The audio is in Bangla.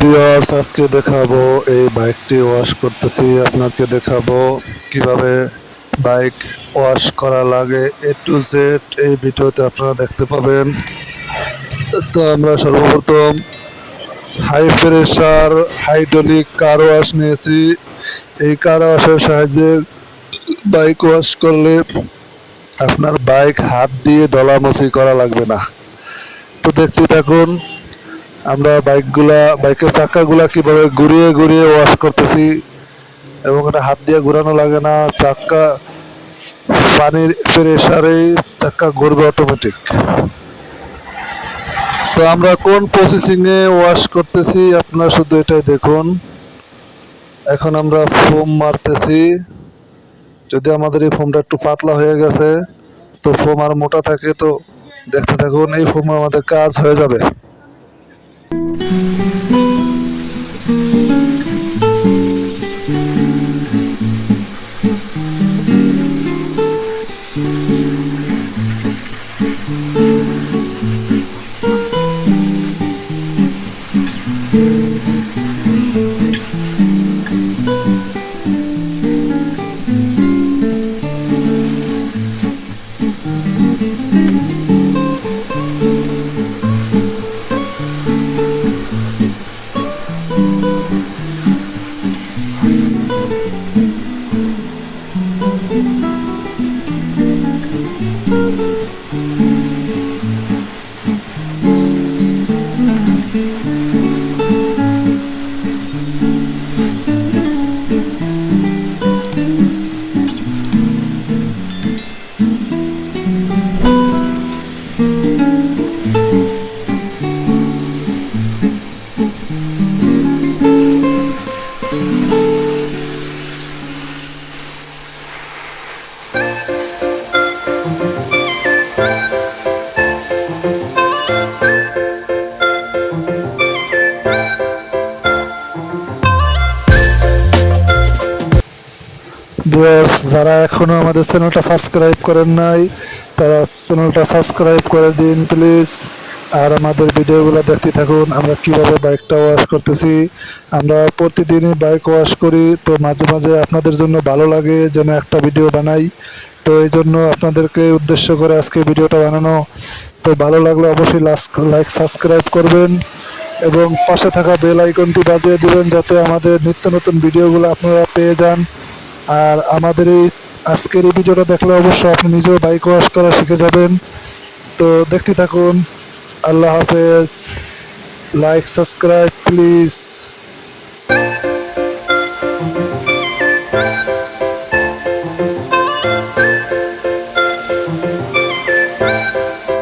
ভিউয়ার্স আজকে দেখাবো এই বাইকটি ওয়াশ করতেছি। আপনাকে দেখাবো কীভাবে বাইক ওয়াশ করা লাগে এ টু জেড এই ভিডিওতে আপনারা দেখতে পাবেন। তো আমরা সর্বপ্রথম high pressure hydraulic car wash নিয়েছি। এই কার ওয়াশের সাহায্যে বাইক ওয়াশ করলে আপনার বাইক হাত দিয়ে ডলামসি করা লাগবে না। তো দেখতে থাকুন। আমরা বাইকগুলা, বাইকের চাকাগুলা কীভাবে ঘুরিয়ে ঘুরিয়ে ওয়াশ করতেছি এবং এটা হাত দিয়ে ঘোরানো লাগে না চাক্কা পানির প্রেসারেই চাক্কা ঘুরবে অটোমেটিক তো আমরা কোন প্রসেসিংয়ে ওয়াশ করতেছি আপনারা শুধু এটাই দেখুন। এখন আমরা ফোম মারতেছি। যদি আমাদের এই ফোমটা একটু পাতলা হয়ে গেছে, তো ফোম আর মোটা থাকে, তো দেখতে থাকুন, এই ফোমে আমাদের কাজ হয়ে যাবে। Thank you. ভিউয়ার্স, যারা এখনও আমাদের চ্যানেলটা সাবস্ক্রাইব করেন নাই, তারা চ্যানেলটা সাবস্ক্রাইব করে দিন, প্লিজ। আর আমাদের ভিডিওগুলো দেখতে থাকুন, আমরা কীভাবে বাইকটা ওয়াশ করতেছি। আমরা প্রতিদিনই বাইক ওয়াশ করি, তো মাঝে মাঝে আপনাদের জন্য ভালো লাগে যেন একটা ভিডিও বানাই। তো এই জন্য আপনাদেরকে উদ্দেশ্য করে আজকে ভিডিওটা বানানো। তো ভালো লাগলে অবশ্যই লাইক, সাবস্ক্রাইব করবেন এবং পাশে থাকা বেল আইকনটি বাজিয়ে দিবেন যাতে আমাদের নিত্য নতুন ভিডিওগুলো আপনারা পেয়ে যান। আর আমাদের এই আজকের এই ভিডিওটা দেখলে অবশ্যই আপনি নিজেও বাইক ওয়াশ করা শিখে যাবেন। তো দেখতে থাকুন। আল্লাহ হাফেজ। Like subscribe please